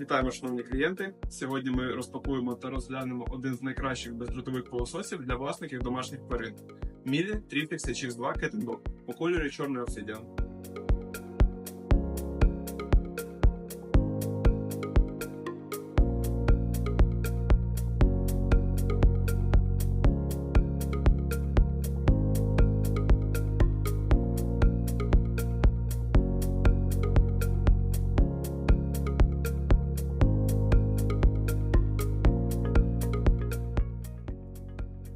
Вітаємо, шановні клієнти. Сьогодні ми розпакуємо та розглянемо один з найкращих бездротових пилососів для власників домашніх тварин Мілі Triflex HX2 Cat у кольорі чорний обсидіан.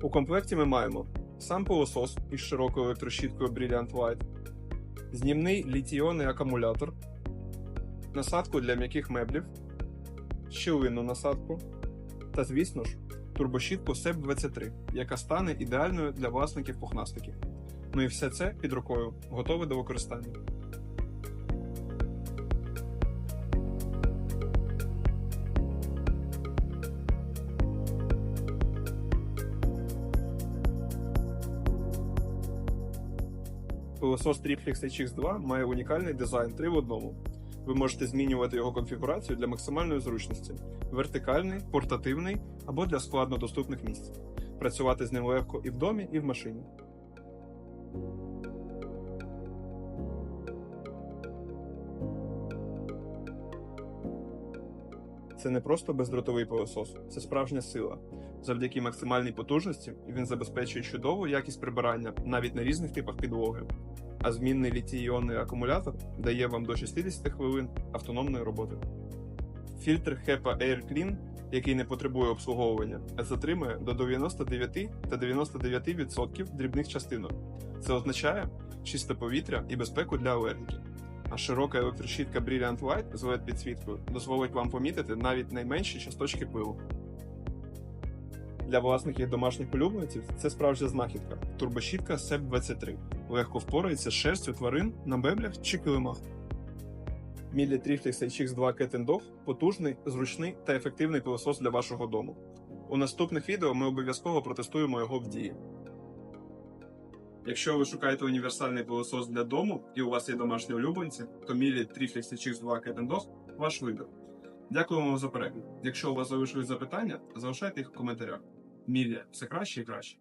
У комплекті ми маємо сам пилосос із широкою електрощіткою Brilliant White, знімний літійонний акумулятор, насадку для м'яких меблів, щілинну насадку та, звісно ж, турбощітку SEP 23, яка стане ідеальною для власників пухнастиків. Ну і все це під рукою, готове до використання. Пилосос Triflex HX2 має унікальний дизайн 3 в одному. Ви можете змінювати його конфігурацію для максимальної зручності: вертикальний, портативний або для складно доступних місць. Працювати з ним легко і в домі, і в машині. Це не просто бездротовий пилосос, це справжня сила. Завдяки максимальній потужності він забезпечує чудову якість прибирання навіть на різних типах підлоги. А змінний літій-іонний акумулятор дає вам до 60 хвилин автономної роботи. Фільтр HEPA Air Clean, який не потребує обслуговування, затримує до 99 та 99% дрібних частинок. Це означає чисте повітря і безпеку для алергіків. А широка електрощітка Brilliant White з LED підсвіткою дозволить вам помітити навіть найменші часточки пилу. Для власників домашніх улюбленців це справжня знахідка. Турбощітка SEP 23 легко впорається з шерстю тварин на меблях чи килимах. Мілі Triflex HX2 Cat and Dog – потужний, зручний та ефективний пилосос для вашого дому. У наступних відео ми обов'язково протестуємо його в дії. Якщо ви шукаєте універсальний пилосос для дому і у вас є домашні улюбленці, то Мілі Triflex HX2 Cat and Dog – ваш вибір. Дякуємо вам за перегляд. Якщо у вас залишились запитання, залишайте їх в коментарях. Мілія все краще і краще.